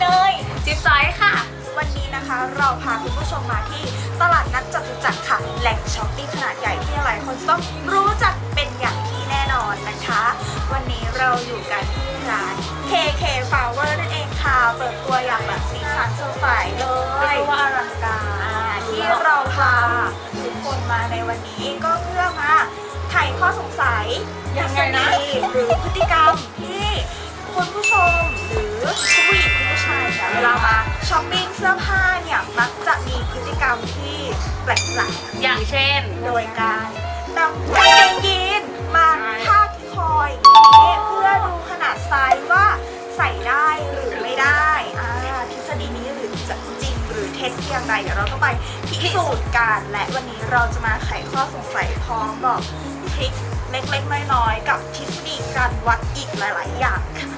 เนยจิ๊บจ้อยค่ะ วันนี้นะคะเราพาคุณผู้ชมมาที่ตลาดนัดจตุจักรค่ะ แหล่งช้อปปิ้งขนาดใหญ่ที่หลายคนต้องรู้จักเป็นอย่างที่แน่นอนนะคะ วันนี้เราอยู่กันที่ร้าน KK Flower นั่นเองค่ะเปิดตัวอย่างแบบสีสันสดใสเลเรียยกว่าอลังการอ่าที่เราพาทุกคนมาในวันนี้ก็เพื่อมาไขข้อสงสัยยังไงนะทฤษฎีหรือพฤติกรรมที่คุณผู้ชมหรือ เวลามาช้อปปิ้งเสื้อผ้าเนี่ยมักจะมีพฤติกรรมที่แปลกอย่างเช่น โดยการนำกางเกงยีนมาพาดที่คอยนี้เพื่อดูขนาดไซส์ว่าใส่ได้หรือไม่ได้อ่าทฤษฎีนี้หรือจะจริงหรือเท็จเพียงใดเดี๋ยวเราต้องไปพิสูจน์กันและวันนี้เราจะมาไขข้อสงสัยพร้อมบอกทริคเล็กๆน้อยๆกับทฤษฎีการวัดอีกหลาย ๆ อย่างค่ะ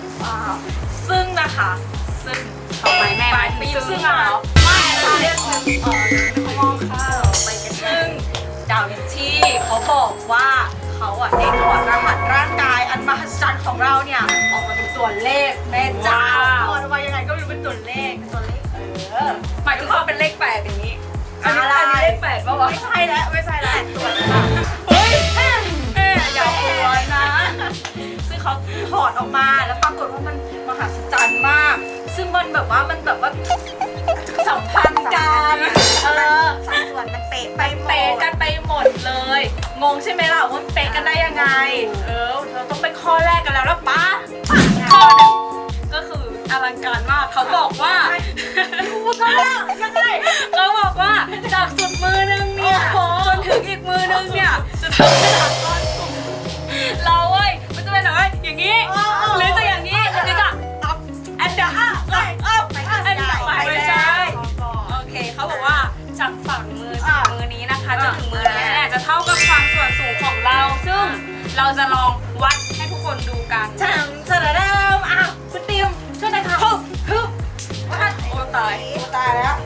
ซึ่งนะคะ ซึ่งทำไมแม่ไปซึ่งซึ่งเหรอะไรอไม่เราเรียกซึ่งเออเขามองข้าวไปกันซึ่งดาวินชีเขาบอกว่าเขาอะได้ถอดรหัสร่างกายอันมหัศจรรย์ของเราเนี่ยออกมาเป็นตัวเลขแม่เจ้าถอดออกมายังไงก็ไม่รู้เป็นตัวเลขเป็นตัวเลขเออหมายถึงว่าเป็นเลขแปดอย่างนี้อันนี้อันนี้เลขแปดปะวะไม่ใช่แล้วไม่ใช่แล้วตัวจค่ะเฮ้ยแม่แม่อย่าหัวนะซึ่งเขาถอดออกมาแล้วปรากฏว่ามันมหัศจรรย์มาก ซึ่งมันแบบว่ามันแบบว่าสัมพันธ์กันเออสัดส่วนมันเป๊ะไปหมดเป๊ะกันไปหมดเลย งงใช่ไหมล่ะว่ามันเป๊ะกันได้ยังไง เออ เราต้องไปข้อแรกกันแล้วแล้วป้าข้อหนึ่งก็คืออลังการมากเขาบอกว่า พูดแล้วยังไงเขาบอกว่าจากสุดมือนึงเนี่ยจนถึงอีกมือนึงเนี่ยจะทำให้หลังก้อนสูงเราเว้ยมันจะเป็นแบบว่าอย่างนี้หรือ เราจะลองวัดให้ทุกคนดูกันจังจะระเริ่มอ้าวคุณติมช่วยหน่อยค่ะฮึบฮึบวัดโอ้ตายโอ้ตายแล้ว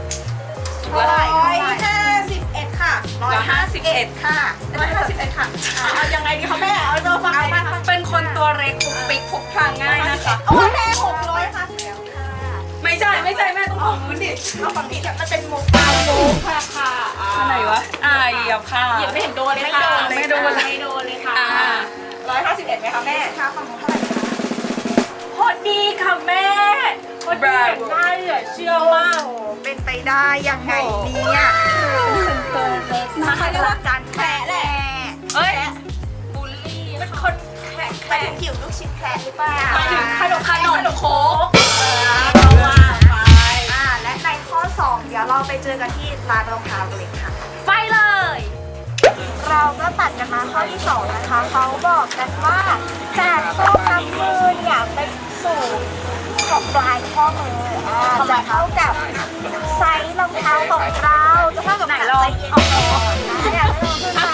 ร้อยห้าสิบเอ็ดค่ะร้อยห้าสิบเอ็ดค่ะร้อยห้าสิบเอ็ดค่ะอะเอายังไงดีคะแม่เอาตัวฝั่งไหนดีคะเป็นคนตัวเล็กปุกปิกพกพาง่ายนะคะเอาแม่หกร้อยค่ะแล้วค่ะไม่ใช่ไม่ใช่แม่ต้องของมือดิเอาฝั่งนี้เนี่ยมันเป็นมุกตามโมค่ะค่ะอันไหนวะอ่าเหยียบค่ะเหยียบไม่เห็นโดนเลยค่ะไม่โดนเลยไม่โดนเลยค่ะ อ่าร้อยห้าสิบเอ็ดไหมคะแม่ค่าฝั่งนู้นเท่าไหร่คะพอดีค่ะแม่พอดีเห็นได้เหลือเชื่อมากโอ้เป็นไปได้ยังไงเนี่ยนะคะเรียกว่าการแพ้แหละเอ้ยบูลลี่เป็นคนแขกไปถึงหิวลูกชิ้นแพ้หรือเปล่าหมายถึงขนมขนมโค้กเราว่าไป อ่าและในข้อ 2 เดี๋ยวเราไปเจอกันที่ร้านรองเท้ากันเลยค่ะ ไปเลย เราก็ตัดกันมาข้อที่ 2 นะคะ เขาบอกกันว่าจากโซ่ทำมือเนี่ยไปสู่กับปลายข้อมืออ่าจะเท่ากับไซส์รองเท้าของเราจะเท่ากับไหนลองไซส์เย็นนะอยากให้ลองขึ้นมา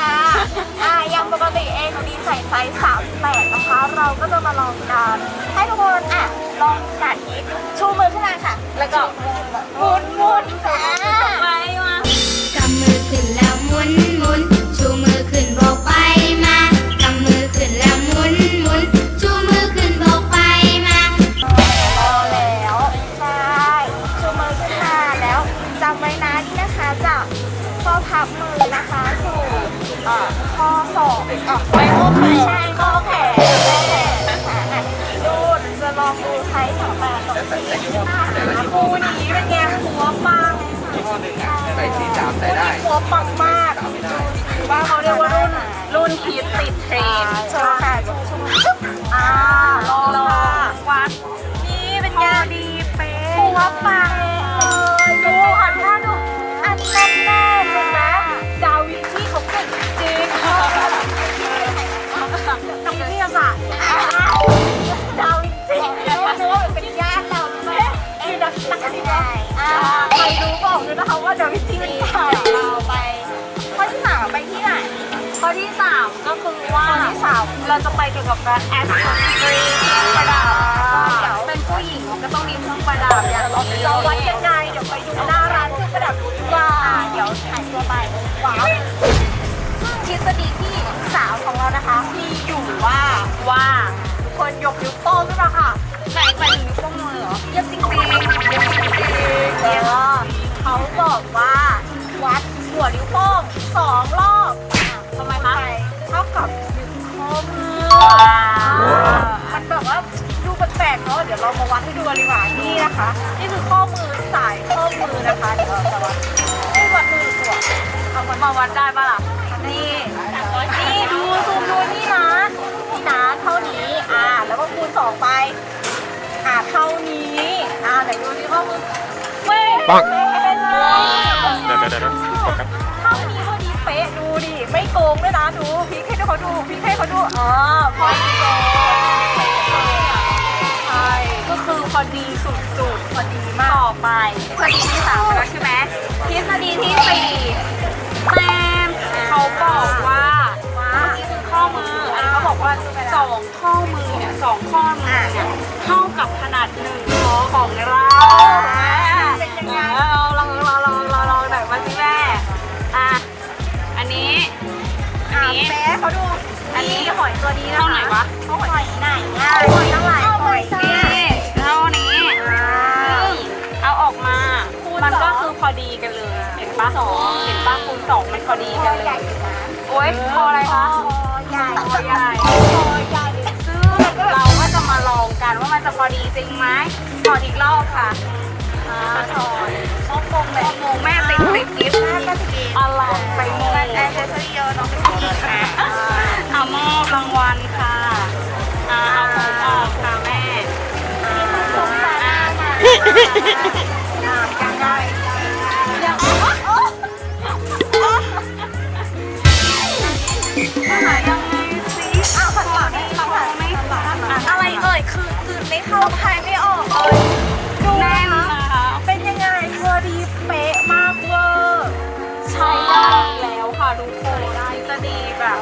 อ่ายังปกติเองดีใส่ไซส์38นะคะ เราก็จะมาลองกันให้ทุกคนอะลองกัดนี้ชูมือขึ้นมาค่ะ แล้วก็หมุนหมุนค่ะไปมา กำมือขึ้นแล้ว ศอกเอ่อไม่ข้อแขนใช่ข้อแขนข้อแขนนะคะอะดูจะลองดูใช้สองแบบสองสีนะคะคู่นี้เป็นไงหัวปังใส่สีดำใส่ได้หัวปังมากดูว่าเขาเรียกว่ารุ่นรุ่นฮิตติดเทรนด์โชว์ค่ะโชว์โชว์อ่าลองลองค่ะวัดนี่เป็นไงดีเป๊ะหัวปัง เรเกี่ยวกับการแอสเซสซอรี่ประดับเดี๋ยวเป็นผู้หญิงก็ต้องมีเครื่องประดับอย่างนี้จะวัดยังไงเดี๋ยวไปดูหน้าร้านเครื่องประดับดีกว่าเดี๋ยวถ่ายตัวไปว้าวซึ่งทฤษฎีที่สาวของเรานะคะ มีอยู่ว่าว่าทุกคนยกนิ้วโป้งขึ้นมาค่ะใส่ใส่นิ้วโป้งมือเหรอเยี่ยมจริงๆเยี่ยมจริงๆเนี่ยเขาบอกว่า ให้ดูกันดีกว่านี่นะคะ นี่คือข้อมือสายข้อมือนะคะเดี๋ยวเราจะวัดให้วัดมือตัวเอาวัดมาวัดได้ปะล่ะนี่นี่ดูซูมดูนี่นะนี่นะเท่านี้อ่าแล้วก็คูณสองไปอ่าเท่านี้อ่าไหนดูที่ข้อมือไม่ปังไม่เป็นไรเดี๋ยวเดี๋ยวเดี๋ยวโฟกัสเท่านี้พอดีเป๊ะดูดิไม่โกงด้วยนะดูพลิกให้เขาดูพลิกให้เขาดูอ๋อ อพอดีสุดพอดีๆมากต่อไปทฤษฎีที่สามไปแล้วใช่ไหมทฤษฎีที่สี่แต้มเขาบอกว่าเมื่อกี้คือข้อมืออันนี้เขาบอกว่าสองข้อมือเนี่ยสองข้อมือเนี่ยเท่ากับขนาดหนึ่งคอของเราเป็นยังไงเออลองลองลองลองลองหน่อยมาสิแม่อะอันนี้อันอ่านี้แม่เขาดูอันนี้หอยตัวนี้นะคะเท่าไหร่วะเขาหอยไหนอะหอยทั้งหลายหอ ปะเห็นปะคูณสองมันพอดีกันเลใหญ่ยอยู่นะโอ๊ยพออะไรคะคอใหญ่คอใหญ่คอใหญ่ซึ่งเราก็จะมาลองกันว่ามันจะพอดีจริงไหมถอดอีกรอบค่ะอ่าถอยชอบโกงแบบโมแม่ติดติดกิฟต์แม่ก็จะดีอะไรไปโมแอนเดอร์เซอร์เยอะน้องไม่ดีค่ะเอามอบรางวัลค่ะอ่าเอาผมออกค่ะแม่ เข้าใครไม่ออกเลยดูแน่นนะนะคะ เป็นยังไงพอดีเป๊ะมากเวอร์ใช้ได้แล้วค่ะทุกคนได้จะดีแบบ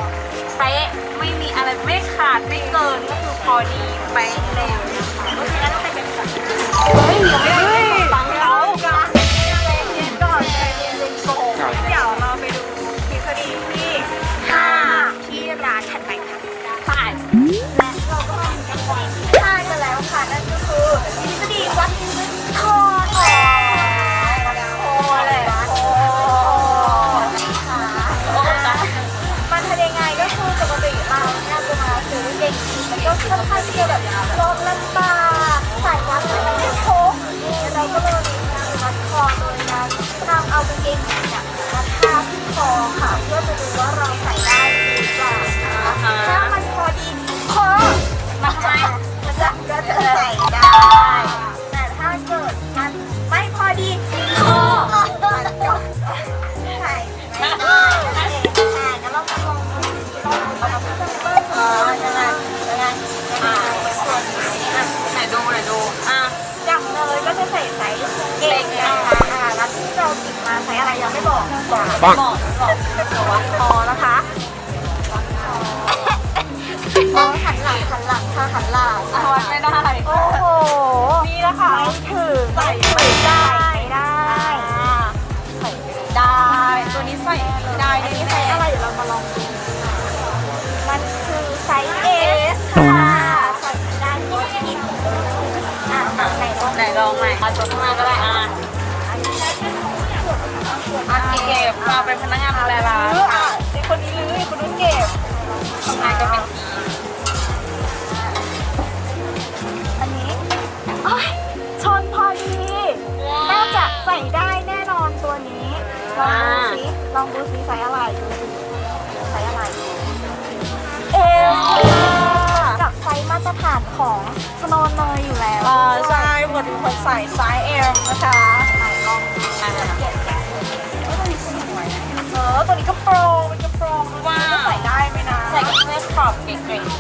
เป๊ะไม่มีอะไรไม่ขาดไม่เกินก็คือพอดีเป๊ะแล้วนะคะก็คืองั้นต้องไปเป็นแบบเฮ้ยยังไม่ได้ การาเอากางเกงยีนเนี่ยมาทาที่คอค่ะ เพื่อจะดูว่าเราใส่ได้หรือเปล่านะคะถ้ามันพอดีคอมันจะก็จะใส่ได้ กบอกปังบอกบอกบอกวัดคอนะคะวัดคออ๋อหันหลังหันหลังค่ะหันหลังทอดไม่ได้ โอ้โห นี่นะคะไม่ถึงใส่ไม่ได้ไม่ได้ใส่ไม่ได้ ตัวนี้ใส่ได้อันแน่นี้ๆไซส์อะไรเดี๋ยวเรามาลองดูมันคือไซส์ S ค่ะใส่ไม่ได้ที่กินอะอะไหนลองไหนลองใหม่เอาตัวข้างหน้าก็ ส่วนโอเราเป็นพนักงานดูแลร้านลื้ออะไอคนนี้ลื้อไอคนนู้นเก็บทำงานก็เป็นทีอันนี้โอ้ยชนพอดีน่าจะใส่ได้แน่นอนตัวนี้ลองดูสิลองดูสิใส่อะไรใส่อะไรเอลกับไซส์มาตรฐานของสโนว์เนยอยู่แล้วอ่าใช่หมือนเหมือนใส่ไซส์เอลนะคะ นะเออตัวนี้ก็โปรมันก็โปรมันก็ใส่ได้ไหมนะใส่กับเสื้อครอบเก๋ๆ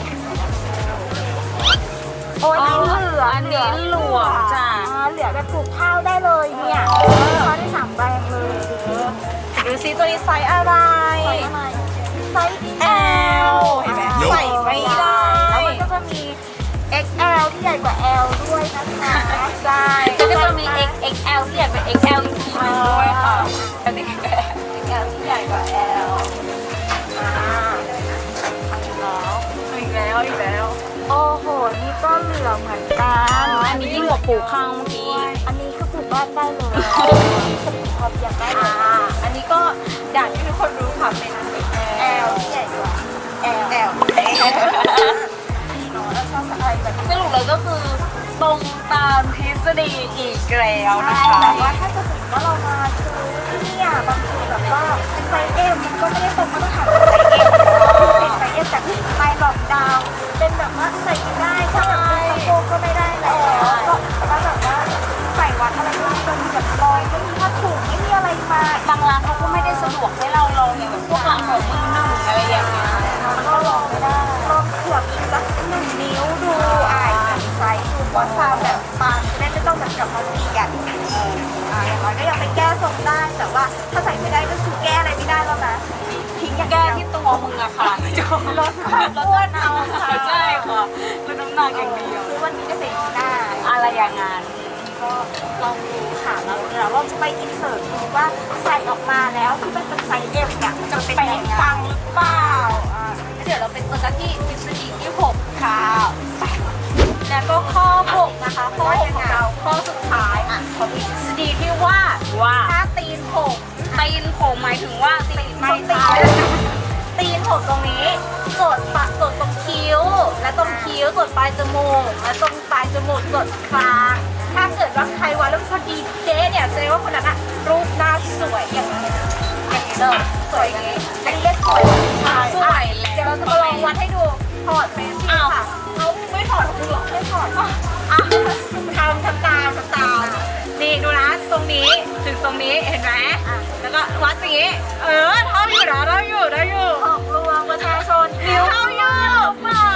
โอ้ยนี่เหลืออันนี้หลวมจ้ะอ่าเหลือแบบถูกข้าวได้เลยเนี่ยข้าวได้สามแบรนด์เลยดูซิตัวนี้ไซส์อะไรไซส์อะไรไซส์ L เห็นไหมใส่ไม่ได้ แล้วมันก็จะมี XL ที่ใหญ่กว่า L ด้วยนะคะใช่แล้วก็จะมี XXL ที่ใหญ่เป็น XL อีกทีหนึงด้วย เหมือนกันอันนี้ยิ่งกว่าปลูกข้างเมื่อกี้อันนี้คือปลูกบ้านได้เลยพอเพียงได้เลยอันนี้ก็อย่างที่ทุกคนรู้ค่ะเป็นแอลใหญ่กว่าแอลแอลเนาะแล้วชอบอะไรแบบสรุปเลยก็คือตรงตามทฤษฎีอีกแล้วนะคะแต่ว่าถ้าจะสมมติว่าเรามาซื้อที่เนี่ยบางทีแบบว่าไซส์เอ็มมันก็ไม่ได้ตรงมาตรฐานของไซส์เอ็มเป็นไซส์เอ็มแต่ไปหลอกดาว ดวกให้เราลองอย่างแบบพวกร้านของมือหนึ่งอะไรอย่างเงี้ยมันก็ลองไม่ได้ลองเผื่ออีกสักหนึ่งนิ้วดูอ่ายไซส์ดูว่าซาวแบบบางจะได้ไม่ต้องแบบกลับมาเปลี่ยนเอออ่าอย่างน้อยก็ยังไปแก้ทรงได้แต่ว่าถ้าใส่ไม่ได้ก็คือแก้อะไรไม่ได้แล้วนะทิ้งอย่างแก้เดียวที่ตัวมึงอะค่ะลดความอ้วนเอาค่ะใช่ค่ะลดน้ำหนักอย่างเดียวซื้อวันนี้ได้ใส่หน้าอะไรอย่างงั้น ก็ลองดูค่ะแล้วเดี๋ยวเราจะไปอินเสิร์ตดูว่าใส่ออกมาแล้วที่มันเป็นไซส์เอ็มเนี่ยจะเป็นยังไงปังหรือเปล่าอ่าเดี๋ยวเราไปเจอกันที่ทฤษฎีที่6ค่ะแล้วก็ข้อ6นะคะข้อ6ของเราข้อสุดท้ายอะของทฤษฎีที่ว่าว่า ถ้าตีนผมตีนโผล่หมายถึงว่าตีนไม่ตีตายนตีนผมตรงนี้สดปะสดตรงคิ้ว และตรงคิ้วสดปลายจมูกและตรงปลายจมูกสดคาง ถ้าเกิดใครวัดแล้วพอดีเจ๊เนี่ยแสดงว่าคนนั้นอะรูปหน้าสวยอย่างนี้อย่างนี้เลยสวยอย่างนี้อันนี้เรียกสวยใช่สวยแล้วเดี๋ยวเราจะมาลองวัดให้ดูถอดเฟซชิ่งค่ะเขาไม่ถอดหรอกคุณหรอไม่ถอดอะทำทำตามทำตามนี่ดูนะตรงนี้ถึงตรงนี้เห็นไหมแล้วก็วัดอย่างนี้ เออเท่าอยู่นะเท่าอยู่ได้อยู่หลอกลวงประชาชนนิ้วเท่าอยู่ไปเรื่อย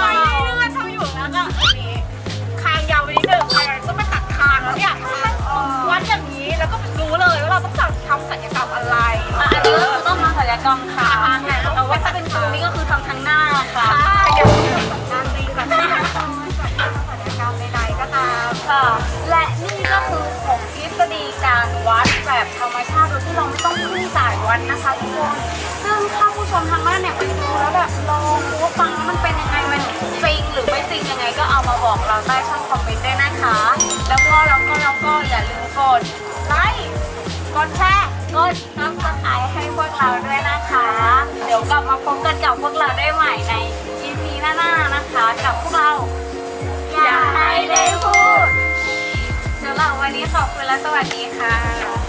ก็รู้เลยว่าเราต้องสั่งทำศัลยกรรมอะไรอันนี้ก็คือต้องทำศัลยกรรมคางไงแต่ว่าถ้าเป็นตรงนี้ก็คือทำทั้งหน้าค่ะเดี๋ยวงานตีก่อนนะคะศัลยกรรมใดๆก็ตามค่ะและนี่ก็คือของทฤษฎีการวัดแบบธรรมชาติโดยที่เราไม่ต้องพึ่งสายวัดนะคะทุกคนซึ่งถ้าผู้ชมทางบ้านเนี่ยไปดูแล้วแบบลองดูว่าฟังแล้วมันเป็นยังไงมันจริงหรือไม่จริงยังไงก็เอามาบอกเราใต้ช่องคอมเมนต์ได้นะคะ แล้วก็แล้วก็แล้วก็อย่าลืมกด ไลค์ กดแชร์ กดซับสไครต์ให้พวกเราด้วยนะคะ เดี๋ยวกลับมาพบกันกับพวกเราได้ใหม่ใน EP หน้าๆนะคะ กับพวกเรา อย่าให้ได้พูดสำหรับวันนี้ขอบคุณและสวัสดีค่ะ